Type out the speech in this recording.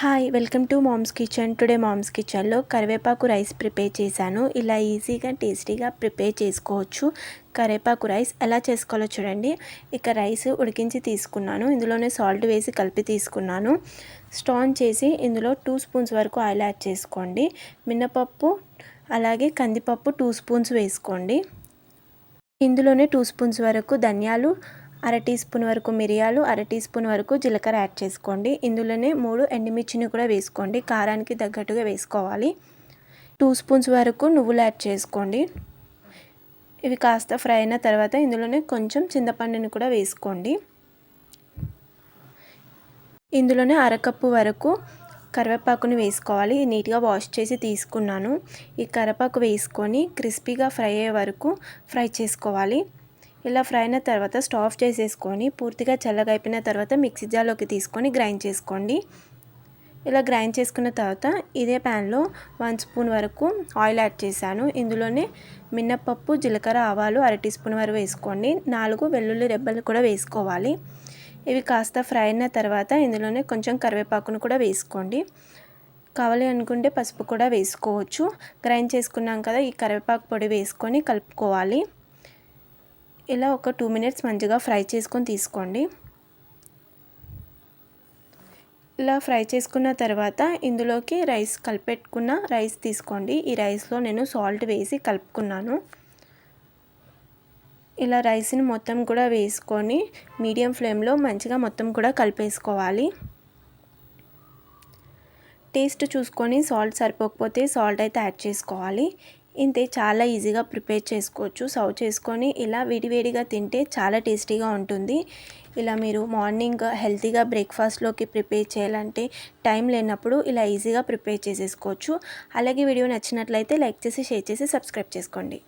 Hi welcome to mom's kitchen today mom's కిచెన్లో కరివేపాకు rice prepare చేశాను. ఇలా ఈజీగా టేస్టీగా ప్రిపేర్ చేసుకోవచ్చు. కరివేపాకు రైస్ ఎలా చేసుకోవాలో చూడండి. ఇక రైస్ ఉడికించి తీసుకున్నాను. ఇందులోనే సాల్ట్ వేసి కలిపి తీసుకున్నాను. స్టాన్ చేసి ఇందులో టూ స్పూన్స్ వరకు ఆయిల్ యాడ్ చేసుకోండి. మినపప్పు అలాగే కందిపప్పు టూ స్పూన్స్ వేసుకోండి. ఇందులోనే టూ స్పూన్స్ వరకు ధనియాలు అర టీ స్పూన్ వరకు మిరియాలు అర టీ స్పూన్ వరకు జీలకర్ర యాడ్ చేసుకోండి. ఇందులోనే మూడు ఎండుమిర్చిని కూడా వేసుకోండి. కారానికి తగ్గట్టుగా వేసుకోవాలి. టూ స్పూన్స్ వరకు నువ్వులు యాడ్ చేసుకోండి. ఇవి కాస్త ఫ్రై అయిన తర్వాత ఇందులోనే కొంచెం చింతపండుని కూడా వేసుకోండి. ఇందులోనే అరకప్పు వరకు కరివేపాకుని వేసుకోవాలి. నీట్గా వాష్ చేసి తీసుకున్నాను. ఈ కరివేపాకు వేసుకొని క్రిస్పీగా ఫ్రై అయ్యే వరకు ఫ్రై చేసుకోవాలి. ఇలా ఫ్రై అయిన తర్వాత స్టవ్ చేసేసుకొని పూర్తిగా చల్లగా అయిపోయిన తర్వాత మిక్సీ జార్లోకి తీసుకొని గ్రైండ్ చేసుకోండి. ఇలా గ్రైండ్ చేసుకున్న తర్వాత ఇదే ప్యాన్లో వన్ స్పూన్ వరకు ఆయిల్ యాడ్ చేశాను. ఇందులోనే మినప్పప్పు జీలకర్ర ఆవాలు అర టీ స్పూన్ వరకు వేసుకోండి. నాలుగు వెల్లుల్లి రెబ్బలు కూడా వేసుకోవాలి. ఇవి కాస్త ఫ్రై అయిన తర్వాత ఇందులోనే కొంచెం కరివేపాకును కూడా వేసుకోండి. కావాలి అనుకుంటే పసుపు కూడా వేసుకోవచ్చు. గ్రైండ్ చేసుకున్నాం కదా ఈ కరివేపాకు పొడి వేసుకొని కలుపుకోవాలి. ఇలా ఒక టూ మినిట్స్ మంచిగా ఫ్రై చేసుకొని తీసుకోండి. ఇలా ఫ్రై చేసుకున్న తర్వాత ఇందులోకి రైస్ కలిపెట్టుకున్న రైస్ తీసుకోండి. ఈ రైస్లో నేను సాల్ట్ వేసి కలుపుకున్నాను. ఇలా రైస్ని మొత్తం కూడా వేసుకొని మీడియం ఫ్లేమ్లో మంచిగా మొత్తం కూడా కలిపేసుకోవాలి. టేస్ట్ చూసుకొని సాల్ట్ సరిపోకపోతే సాల్ట్ అయితే యాడ్ చేసుకోవాలి. ఇంతే చాలా ఈజీగా ప్రిపేర్ చేసుకోవచ్చు. సర్వ్ చేసుకొని ఇలా వేడివేడిగా తింటే చాలా టేస్టీగా ఉంటుంది. ఇలా మీరు మార్నింగ్ హెల్తీగా బ్రేక్ఫాస్ట్లోకి ప్రిపేర్ చేయాలంటే టైం లేనప్పుడు ఇలా ఈజీగా ప్రిపేర్ చేసేసుకోవచ్చు. అలాగే వీడియో నచ్చినట్లయితే లైక్ చేసి షేర్ చేసి సబ్స్క్రైబ్ చేసుకోండి.